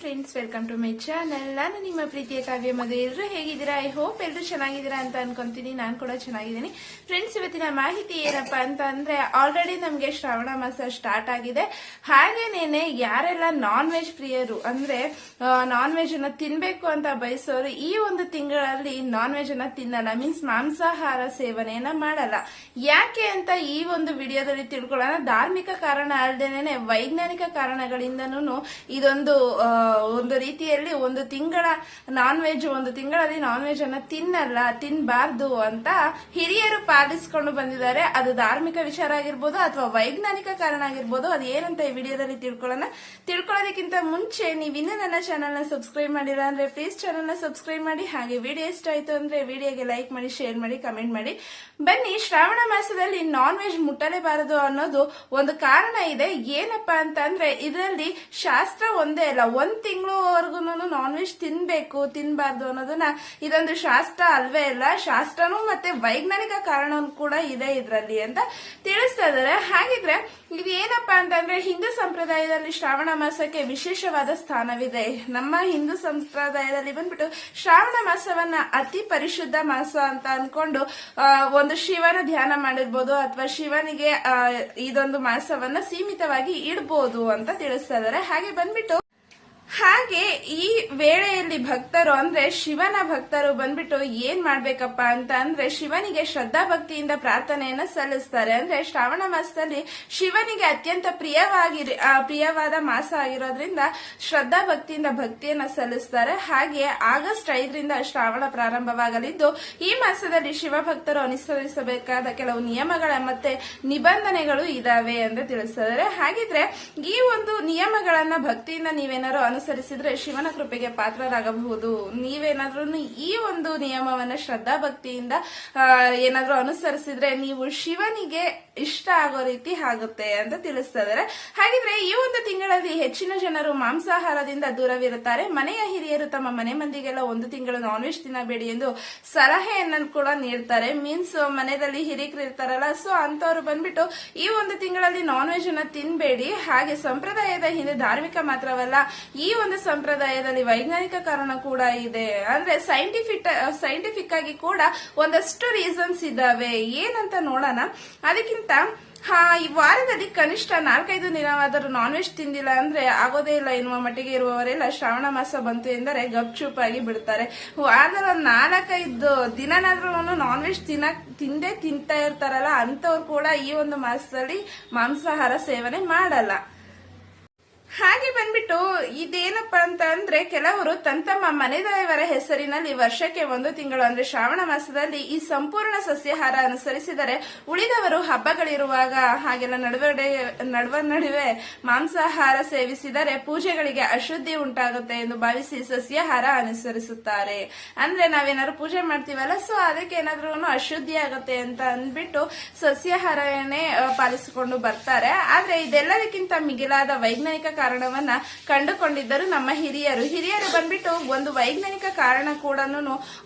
Friends welcome to my channel ನಾನು ನಿಮ್ಮ ಪ್ರೀತಿಯ ಕಾವ್ಯ ಮದುವೆ ಎಲ್ಲರೂ ಹೇಗಿದ್ದೀರಾ? ಐ ಹೋಪ್ ಎಲ್ಲರೂ ಚೆನ್ನಾಗಿದ್ದೀರಾ ಅಂತ ಅನ್ಕೊಂತೀನಿ. ನಾನು ಕೂಡ ಚೆನ್ನಾಗಿದ್ದೀನಿ. ಫ್ರೆಂಡ್ಸ್ ಇವತ್ತಿನ ಮಾಹಿತಿ ಏನಪ್ಪಾ ಅಂತ ಅಂದ್ರೆ ಆಲ್ರೆಡಿ ನಮಗೆ ಶ್ರಾವಣ ಮಾಸ ಸ್ಟಾರ್ಟ್ ಆಗಿದೆ. ಹಾಗೇನೇನೆ, ಯಾರೆಲ್ಲ ನಾನ್ ವೆಜ್ ಪ್ರಿಯರು ಅಂದ್ರೆ ನಾನ್ ವೆಜ್ ಅನ್ನ ತಿನ್ಬೇಕು ಅಂತ ಬಯಸೋರು, ಈ ಒಂದು ತಿಂಗಳಲ್ಲಿ ನಾನ್ ವೆಜ್ ಅನ್ನ ತಿನ್ನಲ್ಲ. ಮೀನ್ಸ್ ಮಾಂಸಾಹಾರ ಸೇವನೆಯನ್ನ ಮಾಡಲ್ಲ. ಯಾಕೆ ಅಂತ ಈ ಒಂದು ವಿಡಿಯೋದಲ್ಲಿ ತಿಳ್ಕೊಳ್ಳೋಣ. ಧಾರ್ಮಿಕ ಕಾರಣ ಅಲ್ಲದೇನೆ ವೈಜ್ಞಾನಿಕ ಕಾರಣಗಳಿಂದನೂ ಇದೊಂದು ಒಂದು ರೀತಿಯಲ್ಲಿ ಒಂದು ತಿಂಗಳ ನಾನ್ ವೆಜ್ ಒಂದು ತಿಂಗಳಲ್ಲಿ ನಾನ್ ವೆಜ್ ಅನ್ನ ತಿನ್ನಲ್ಲ ತಿನ್ನಬಾರ್ದು ಅಂತ ಹಿರಿಯರು ಪಾಲಿಸಿಕೊಂಡು ಬಂದಿದ್ದಾರೆ. ಅದು ಧಾರ್ಮಿಕ ವಿಚಾರ ಆಗಿರ್ಬೋದು ಅಥವಾ ವೈಜ್ಞಾನಿಕ ಕಾರಣ ಆಗಿರ್ಬೋದು, ಅದು ಏನಂತ ಈ ವಿಡಿಯೋದಲ್ಲಿ ತಿಳ್ಕೊಳ್ಳೋಣ. ತಿಳ್ಕೊಳ್ಳೋದಕ್ಕಿಂತ ಮುಂಚೆ ನೀವು ಇನ್ನೂ ನನ್ನ ಚಾನಲ್ನ ಸಬ್ಸ್ಕ್ರೈಬ್ ಮಾಡಿಲ್ಲ ಅಂದ್ರೆ ಪ್ಲೀಸ್ ಚಾನಲ್ನ ಸಬ್ಸ್ಕ್ರೈಬ್ ಮಾಡಿ. ಹಾಗೆ ವಿಡಿಯೋ ಇಷ್ಟ ಆಯ್ತು ಅಂದ್ರೆ ವಿಡಿಯೋಗೆ ಲೈಕ್ ಮಾಡಿ ಶೇರ್ ಮಾಡಿ ಕಮೆಂಟ್ ಮಾಡಿ. ಬನ್ನಿ, ಶ್ರಾವಣ ಮಾಸದಲ್ಲಿ ನಾನ್ ವೆಜ್ ಮುಟ್ಟಲೇಬಾರದು ಅನ್ನೋದು ಒಂದು ಕಾರಣ ಇದೆ. ಏನಪ್ಪಾ ಅಂತ ಅಂದ್ರೆ ಇದರಲ್ಲಿ ಶಾಸ್ತ್ರ ಒಂದೇ ಅಲ್ಲ, ಒಂದ್ ತಿಂಗಳವರೆಗೂ ನಾನ್ ವೆಜ್ ತಿನ್ಬೇಕು, ತಿನ್ಬಾರ್ದು ಅನ್ನೋದನ್ನ ಇದೊಂದು ಶಾಸ್ತ್ರ ಅಲ್ವೇ ಇಲ್ಲ. ಶಾಸ್ತ್ರನೂ ಮತ್ತೆ ವೈಜ್ಞಾನಿಕ ಕಾರಣ ಕೂಡ ಇದೆ ಇದರಲ್ಲಿ ಅಂತ ತಿಳಿಸ್ತಾ ಇದಾರೆ ಹಾಗಿದ್ರೆ ಇದು ಏನಪ್ಪಾ ಅಂತಂದ್ರೆ ಹಿಂದೂ ಸಂಪ್ರದಾಯದಲ್ಲಿ ಶ್ರಾವಣ ಮಾಸಕ್ಕೆ ವಿಶೇಷವಾದ ಸ್ಥಾನವಿದೆ. ನಮ್ಮ ಹಿಂದೂ ಸಂಪ್ರದಾಯದಲ್ಲಿ ಬಂದ್ಬಿಟ್ಟು ಶ್ರಾವಣ ಮಾಸವನ್ನ ಅತಿ ಪರಿಶುದ್ಧ ಮಾಸ ಅಂತ ಅನ್ಕೊಂಡು ಒಂದು ಶಿವನ ಧ್ಯಾನ ಮಾಡಿರ್ಬೋದು ಅಥವಾ ಶಿವನಿಗೆ ಇದೊಂದು ಮಾಸವನ್ನ ಸೀಮಿತವಾಗಿ ಇಡ್ಬೋದು ಅಂತ ತಿಳಿಸ್ತಾ ಇದಾರೆ ಹಾಗೆ ಬಂದ್ಬಿಟ್ಟು ಹಾಗೆ ಈ ವೇಳೆಯಲ್ಲಿ ಭಕ್ತರು ಅಂದ್ರೆ ಶಿವನ ಭಕ್ತರು ಬಂದ್ಬಿಟ್ಟು ಏನ್ ಮಾಡ್ಬೇಕಪ್ಪ ಅಂತ ಅಂದ್ರೆ ಶಿವನಿಗೆ ಶ್ರದ್ಧಾ ಭಕ್ತಿಯಿಂದ ಪ್ರಾರ್ಥನೆಯನ್ನ ಸಲ್ಲಿಸ್ತಾರೆ. ಅಂದ್ರೆ ಶ್ರಾವಣ ಮಾಸದಲ್ಲಿ ಶಿವನಿಗೆ ಅತ್ಯಂತ ಪ್ರಿಯವಾಗಿ ಪ್ರಿಯವಾದ ಮಾಸ ಆಗಿರೋದ್ರಿಂದ ಶ್ರದ್ಧಾ ಭಕ್ತಿಯಿಂದ ಭಕ್ತಿಯನ್ನ ಸಲ್ಲಿಸ್ತಾರೆ. ಹಾಗೆ ಆಗಸ್ಟ್ ಐದರಿಂದ ಶ್ರಾವಣ ಪ್ರಾರಂಭವಾಗಲಿದ್ದು, ಈ ಮಾಸದಲ್ಲಿ ಶಿವಭಕ್ತರು ಅನುಸರಿಸಬೇಕಾದ ಕೆಲವು ನಿಯಮಗಳ ಮತ್ತೆ ನಿಬಂಧನೆಗಳು ಇದಾವೆ ಅಂತ ತಿಳಿಸಿದ್ದಾರೆ. ಹಾಗಿದ್ರೆ ಈ ಒಂದು ನಿಯಮಗಳನ್ನ ಭಕ್ತಿಯಿಂದ ನೀವೇನಾದ್ರು ಅನುಸರಿಸಿದ್ರೆ ಶಿವನ ಕೃಪೆಗೆ ಪಾತ್ರರಾಗಬಹುದು. ನೀವೇನಾದ್ರೂ ಈ ಒಂದು ನಿಯಮವನ್ನ ಶ್ರದ್ಧಾ ಭಕ್ತಿಯಿಂದ ಏನಾದ್ರೂ ಅನುಸರಿಸಿದ್ರೆ ನೀವು ಶಿವನಿಗೆ ಇಷ್ಟ ಆಗೋ ರೀತಿ ಆಗುತ್ತೆ ಅಂತ ತಿಳಿಸ್ತಾ ಹಾಗಿದ್ರೆ ಈ ಒಂದು ತಿಂಗಳಲ್ಲಿ ಹೆಚ್ಚಿನ ಜನರು ಮಾಂಸಾಹಾರದಿಂದ ದೂರವಿರುತ್ತಾರೆ. ಮನೆಯ ಹಿರಿಯರು ತಮ್ಮ ಮನೆ ಮಂದಿಗೆಲ್ಲ ಒಂದು ತಿಂಗಳು ನಾನ್ ವೆಜ್ ತಿನ್ನಬೇಡಿ ಎಂದು ಸಲಹೆಯನ್ನ ಕೂಡ ನೀಡ್ತಾರೆ. ಮೀನ್ಸ್ ಮನೆಯಲ್ಲಿ ಹಿರಿಯರು ಇರ್ತಾರಲ್ಲ ಸೊ ಅಂತವ್ರು ಬಂದ್ಬಿಟ್ಟು ಈ ಒಂದು ತಿಂಗಳಲ್ಲಿ ನಾನ್ ವೆಜ್ ಅನ್ನ ತಿನ್ಬೇಡಿ. ಹಾಗೆ ಸಂಪ್ರದಾಯದ ಹಿಂದೆ ಧಾರ್ಮಿಕ ಮಾತ್ರವಲ್ಲ, ಈ ಒಂದು ಸಂಪ್ರದಾಯದಲ್ಲಿ ವೈಜ್ಞಾನಿಕ ಕಾರಣ ಕೂಡ ಇದೆ. ಅಂದ್ರೆ ಸೈಂಟಿಫಿಕ್ ಸೈಂಟಿಫಿಕ್ ಆಗಿ ಕೂಡ ಒಂದಷ್ಟು ರೀಸನ್ಸ್ ಇದ್ದಾವೆ. ಏನಂತ ನೋಡೋಣ. ಅದಕ್ಕಿಂತ, ಹಾ, ಈ ವಾರದಲ್ಲಿ ಕನಿಷ್ಠ ನಾಲ್ಕೈದು ದಿನವಾದರೂ ನಾನ್ ವೆಜ್ ತಿಂದಿಲ್ಲ ಅಂದ್ರೆ ಆಗೋದೇ ಇಲ್ಲ. ಎನ್ನುವ ಮಟ್ಟಿಗೆ ಇರುವವರೆಲ್ಲ ಶ್ರಾವಣ ಮಾಸ ಬಂತು ಎಂದರೆ ಗಪ್ಚುಪ್ ಆಗಿ ಬಿಡ್ತಾರೆ. ಒಂದ್ ನಾಲ್ಕೈದು ದಿನನಾದ್ರೂ ನಾನ್ ವೆಜ್ ತಿನ್ನ ತಿಂದೇ ತಿಂತಾ ಇರ್ತಾರಲ್ಲ ಅಂತವ್ರು ಕೂಡ ಈ ಒಂದು ಮಾಸದಲ್ಲಿ ಮಾಂಸಾಹಾರ ಸೇವನೆ ಮಾಡಲ್ಲ. ಹಾಗೆ ಬಂದ್ಬಿಟ್ಟು ಇದೇನಪ್ಪ ಅಂತ ಅಂದ್ರೆ ಕೆಲವರು ತಂತಮ್ಮ ತಮ್ಮ ಮನೆದೇವರ ಹೆಸರಿನಲ್ಲಿ ವರ್ಷಕ್ಕೆ ಒಂದು ತಿಂಗಳು ಅಂದ್ರೆ ಶ್ರಾವಣ ಮಾಸದಲ್ಲಿ ಈ ಸಂಪೂರ್ಣ ಸಸ್ಯಾಹಾರ ಅನುಸರಿಸಿದರೆ ಉಳಿದವರು ಹಬ್ಬಗಳಿರುವಾಗ ಹಾಗೆಲ್ಲ ನಡುವೆ ನಡುವ ನಡುವೆ ಮಾಂಸಾಹಾರ ಸೇವಿಸಿದರೆ ಪೂಜೆಗಳಿಗೆ ಅಶುದ್ಧಿ ಉಂಟಾಗುತ್ತೆ ಎಂದು ಭಾವಿಸಿ ಸಸ್ಯಾಹಾರ ಅನುಸರಿಸುತ್ತಾರೆ. ಅಂದ್ರೆ ನಾವೇನಾದ್ರು ಪೂಜೆ ಮಾಡ್ತೀವಲ್ಲ ಸೊ ಅದಕ್ಕೆ ಏನಾದ್ರೂ ಅಶುದ್ಧಿ ಆಗುತ್ತೆ ಅಂತ ಅಂದ್ಬಿಟ್ಟು ಸಸ್ಯಹಾರನೇ ಪಾಲಿಸಿಕೊಂಡು ಬರ್ತಾರೆ. ಆದ್ರೆ ಇದೆಲ್ಲದಕ್ಕಿಂತ ಮಿಗಿಲಾದ ವೈಜ್ಞಾನಿಕ ಕಾರಣವನ್ನ ಕಂಡುಕೊಂಡಿದ್ದರು ನಮ್ಮ ಹಿರಿಯರು. ಹಿರಿಯರು ಬಂದ್ಬಿಟ್ಟು ಒಂದು ವೈಜ್ಞಾನಿಕ ಕಾರಣ ಕೂಡ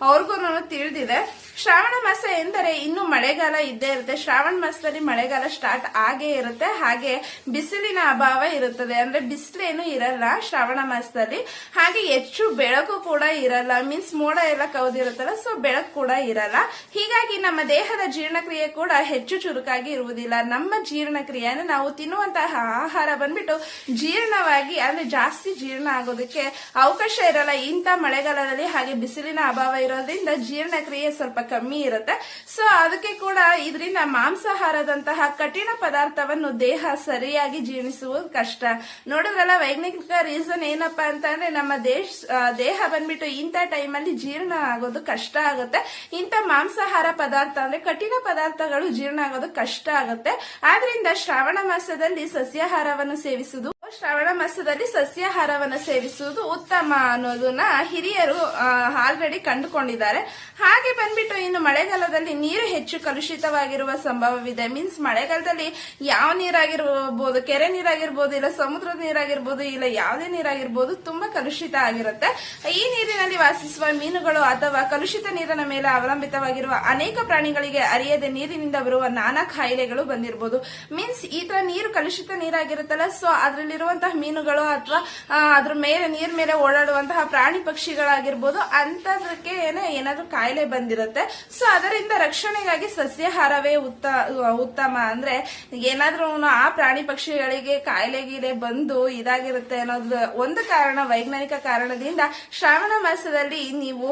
ಅವ್ರಿಗೂ ತಿಳಿದಿದೆ. ಶ್ರಾವಣ ಮಾಸ ಎಂದರೆ ಇನ್ನು ಮಳೆಗಾಲ ಇದ್ದೇ ಇರುತ್ತೆ. ಶ್ರಾವಣ ಮಾಸದಲ್ಲಿ ಮಳೆಗಾಲ ಸ್ಟಾರ್ಟ್ ಆಗೇ ಇರುತ್ತೆ. ಹಾಗೆ ಬಿಸಿಲಿನ ಅಭಾವ ಇರುತ್ತದೆ. ಅಂದ್ರೆ ಬಿಸಿಲೇನು ಇರಲ್ಲ ಶ್ರಾವಣ ಮಾಸದಲ್ಲಿ. ಹಾಗೆ ಹೆಚ್ಚು ಬೆಳಕು ಕೂಡ ಇರಲ್ಲ. ಮೀನ್ಸ್ ಮೋಡ ಎಲ್ಲ ಕವ್ದಿರುತ್ತಲ್ಲ ಸೊ ಬೆಳಕು ಕೂಡ ಇರಲ್ಲ. ಹೀಗಾಗಿ ನಮ್ಮ ದೇಹದ ಜೀರ್ಣಕ್ರಿಯೆ ಕೂಡ ಹೆಚ್ಚು ಚುರುಕಾಗಿ ಇರುವುದಿಲ್ಲ. ನಮ್ಮ ಜೀರ್ಣಕ್ರಿಯೆ ನಾವು ತಿನ್ನುವಂತಹ ಆಹಾರ ಬಂದ್ಬಿಟ್ಟು ಜೀರ್ಣವಾಗಿ, ಅಂದ್ರೆ ಜಾಸ್ತಿ ಜೀರ್ಣ ಆಗೋದಕ್ಕೆ ಅವಕಾಶ ಇರಲ್ಲ. ಇಂಥ ಮಳೆಗಾಲದಲ್ಲಿ ಹಾಗೆ ಬಿಸಿಲಿನ ಅಭಾವ ಇರೋದ್ರಿಂದ ಜೀರ್ಣಕ್ರಿಯೆ ಸ್ವಲ್ಪ ಕಮ್ಮಿ ಇರುತ್ತೆ. ಸೊ ಅದಕ್ಕೆ ಕೂಡ ಇದರಿಂದ ಮಾಂಸಾಹಾರದಂತಹ ಕಠಿಣ ಪದಾರ್ಥವನ್ನು ದೇಹ ಸರಿಯಾಗಿ ಜೀರ್ಣಿಸುವುದು ಕಷ್ಟ. ನೋಡಿದ್ರಲ್ಲ, ವೈಜ್ಞಾನಿಕ ರೀಸನ್ ಏನಪ್ಪ ಅಂತ ಅಂದ್ರೆ ನಮ್ಮ ದೇಶ ದೇಹ ಬಂದ್ಬಿಟ್ಟು ಇಂಥ ಟೈಮಲ್ಲಿ ಜೀರ್ಣ ಆಗೋದು ಕಷ್ಟ ಆಗುತ್ತೆ. ಇಂಥ ಮಾಂಸಾಹಾರ ಪದಾರ್ಥ ಅಂದ್ರೆ ಕಠಿಣ ಪದಾರ್ಥಗಳು ಜೀರ್ಣ ಆಗೋದು ಕಷ್ಟ ಆಗುತ್ತೆ. ಆದ್ರಿಂದ ಶ್ರಾವಣ ಮಾಸದಲ್ಲಿ ಸಸ್ಯಾಹಾರವನ್ನು ಸೇವಿಸುವುದು ಶ್ರಾವಣ ಮಾಸದಲ್ಲಿ ಸಸ್ಯಾಹಾರವನ್ನು ಸೇವಿಸುವುದು ಉತ್ತಮ ಅನ್ನೋದನ್ನ ಹಿರಿಯರು ಆಲ್ರೆಡಿ ಕಂಡುಕೊಂಡಿದ್ದಾರೆ. ಹಾಗೆ ಬಂದ್ಬಿಟ್ಟು ಇನ್ನು ಮಳೆಗಾಲದಲ್ಲಿ ನೀರು ಹೆಚ್ಚು ಕಲುಷಿತವಾಗಿರುವ ಸಂಭವವಿದೆ. ಮೀನ್ಸ್ ಮಳೆಗಾಲದಲ್ಲಿ ಯಾವ ನೀರಾಗಿರ್ಬೋದು, ಕೆರೆ ನೀರಾಗಿರ್ಬೋದು, ಇಲ್ಲ ಸಮುದ್ರದ ನೀರಾಗಿರ್ಬೋದು, ಇಲ್ಲ ಯಾವುದೇ ನೀರಾಗಿರ್ಬೋದು ತುಂಬಾ ಕಲುಷಿತ ಆಗಿರುತ್ತೆ. ಈ ನೀರಿನಲ್ಲಿ ವಾಸಿಸುವ ಮೀನುಗಳು ಅಥವಾ ಕಲುಷಿತ ನೀರಿನ ಮೇಲೆ ಅವಲಂಬಿತವಾಗಿರುವ ಅನೇಕ ಪ್ರಾಣಿಗಳಿಗೆ ಅರಿಯದೆ ನೀರಿನಿಂದ ಬರುವ ನಾನಾ ಕಾಯಿಲೆಗಳು ಬಂದಿರಬಹುದು ಮೀನ್ಸ್ ಈ ತರ ನೀರು ಕಲುಷಿತ ನೀರಾಗಿರುತ್ತಲ್ಲ ಸೊ ಅದರಲ್ಲಿ ಇರುವಂತಹ ಮೀನುಗಳು ಅಥವಾ ಅದ್ರ ಮೇಲೆ, ನೀರ್ ಮೇಲೆ ಓಡಾಡುವಂತಹ ಪ್ರಾಣಿ ಪಕ್ಷಿಗಳಾಗಿರ್ಬೋದು ಅಂತದಕ್ಕೆ ಏನೇ ಏನಾದ್ರೂ ಕಾಯಿಲೆ ಬಂದಿರುತ್ತೆ. ಸೊ ಅದರಿಂದ ರಕ್ಷಣೆಗಾಗಿ ಸಸ್ಯಾಹಾರವೇ ಉತ್ತ, ಉತ್ತಮ. ಅಂದ್ರೆ, ಏನಾದ್ರೂ ಆ ಪ್ರಾಣಿ ಪಕ್ಷಿಗಳಿಗೆ ಕಾಯಿಲೆ ಗೀಲೆ ಬಂದು ಇದಾಗಿರುತ್ತೆ ಅನ್ನೋದು ಒಂದು ಕಾರಣ, ವೈಜ್ಞಾನಿಕ ಕಾರಣದಿಂದ ಶ್ರಾವಣ ಮಾಸದಲ್ಲಿ ನೀವು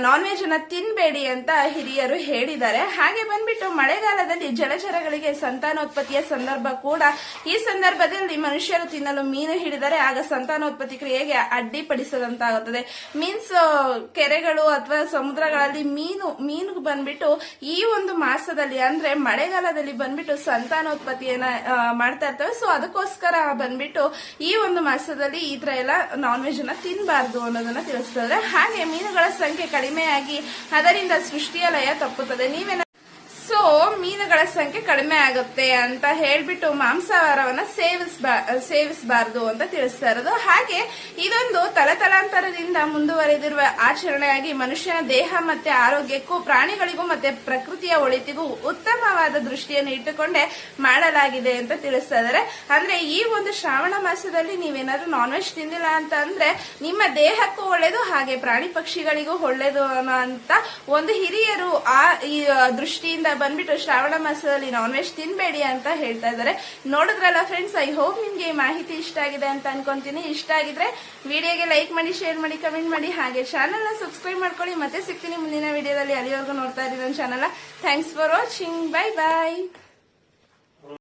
ನಾನ್ ವೆಜ್ ಅನ್ನ ತಿನ್ಬೇಡಿ ಅಂತ ಹಿರಿಯರು ಹೇಳಿದ್ದಾರೆ. ಹಾಗೆ ಬಂದ್ಬಿಟ್ಟು ಮಳೆಗಾಲದಲ್ಲಿ ಜಲಚರಗಳಿಗೆ ಸಂತಾನೋತ್ಪತ್ತಿಯ ಸಂದರ್ಭ ಕೂಡ ಈ ಸಂದರ್ಭದಲ್ಲಿ ಮನುಷ್ಯರು ತಿನ್ನಲು ಮೀನು ಹಿಡಿದರೆ ಆಗ ಸಂತಾನೋತ್ಪತ್ತಿ ಕ್ರಿಯೆಗೆ ಅಡ್ಡಿಪಡಿಸದಂತಾಗುತ್ತದೆ. ಮೀನ್ಸ್ ಕೆರೆಗಳು ಅಥವಾ ಸಮುದ್ರಗಳಲ್ಲಿ ಮೀನು ಮೀನು ಬಂದ್ಬಿಟ್ಟು ಈ ಒಂದು ಮಾಸದಲ್ಲಿ ಅಂದ್ರೆ ಮಳೆಗಾಲದಲ್ಲಿ ಬಂದ್ಬಿಟ್ಟು ಸಂತಾನೋತ್ಪತ್ತಿಯನ್ನ ಮಾಡ್ತಾ ಇರ್ತವೆ. ಸೊ ಅದಕ್ಕೋಸ್ಕರ ಬಂದ್ಬಿಟ್ಟು ಈ ಒಂದು ಮಾಸದಲ್ಲಿ ಈ ತರ ಎಲ್ಲ ನಾನ್ ವೆಜ್ ಅನ್ನ ತಿನ್ನಬಾರ್ದು ಅನ್ನೋದನ್ನ ತಿಳಿಸ್ತಾರೆ ಹಾಗೆ ಮೀನುಗಳ ಸಂಖ್ಯೆ ಕಡಿಮೆಯಾಗಿ ಅದರಿಂದ ಸೃಷ್ಟಿಯ ಲಯ ತಪ್ಪುತ್ತದೆ. ನೀವೇನ ಸೊ ಮೀನುಗಳ ಸಂಖ್ಯೆ ಕಡಿಮೆ ಆಗುತ್ತೆ ಅಂತ ಹೇಳ್ಬಿಟ್ಟು ಮಾಂಸಾಹಾರವನ್ನ ಸೇವಿಸ್ಬಾ ಸೇವಿಸಬಾರದು ಅಂತ ತಿಳಿಸ್ತಾ ಇರೋದು. ಹಾಗೆ ಇದೊಂದು ತಲತಲಾಂತರದಿಂದ ಮುಂದುವರೆದಿರುವ ಆಚರಣೆಯಾಗಿ ಮನುಷ್ಯನ ದೇಹ ಮತ್ತೆ ಆರೋಗ್ಯಕ್ಕೂ ಪ್ರಾಣಿಗಳಿಗೂ ಮತ್ತೆ ಪ್ರಕೃತಿಯ ಒಳಿತಿಗೂ ಉತ್ತಮವಾದ ದೃಷ್ಟಿಯನ್ನು ಇಟ್ಟುಕೊಂಡೇ ಮಾಡಲಾಗಿದೆ ಅಂತ ತಿಳಿಸ್ತಾ ಇದ್ದಾರೆ. ಅಂದ್ರೆ ಈ ಒಂದು ಶ್ರಾವಣ ಮಾಸದಲ್ಲಿ ನೀವೇನಾದ್ರೂ ನಾನ್ ವೆಜ್ ತಿಂದಿಲ್ಲ ಅಂತ ಅಂದ್ರೆ ನಿಮ್ಮ ದೇಹಕ್ಕೂ ಒಳ್ಳೇದು, ಹಾಗೆ ಪ್ರಾಣಿ ಪಕ್ಷಿಗಳಿಗೂ ಒಳ್ಳೇದು ಅನ್ನೋ ಅಂತ ಒಂದು ಹಿರಿಯರು ಆ ದೃಷ್ಟಿಯಿಂದ ಬಂದ್ಬಿಟ್ಟು ಶ್ರಾವಣ ಮಾಸದಲ್ಲಿ ನಾನ್ ವೆಜ್ ತಿನ್ಬೇಡಿ ಅಂತ ಹೇಳ್ತಾ ಇದ್ದಾರೆ. ನೋಡಿದ್ರಲ್ಲ ಫ್ರೆಂಡ್ಸ್ ಐ ಹೋಪ್ ನಿಮ್ಗೆ ಈ ಮಾಹಿತಿ ಇಷ್ಟ ಆಗಿದೆ ಅಂತ ಅನ್ಕೊಂತೀನಿ. ಇಷ್ಟ ಆಗಿದ್ರೆ ವಿಡಿಯೋಗೆ ಲೈಕ್ ಮಾಡಿ ಶೇರ್ ಮಾಡಿ ಕಮೆಂಟ್ ಮಾಡಿ. ಹಾಗೆ ಚಾನಲ್ನ ಸಬ್ಸ್ಕ್ರೈಬ್ ಮಾಡ್ಕೊಳ್ಳಿ. ಮತ್ತೆ ಸಿಗ್ತೀನಿ ಮುಂದಿನ ವಿಡಿಯೋದಲ್ಲಿ ಅಲ್ಲಿವರೆಗೂ ನೋಡ್ತಾ ಇದ್ದೀನಿ ನನ್ನ channel thanks for watching bye bye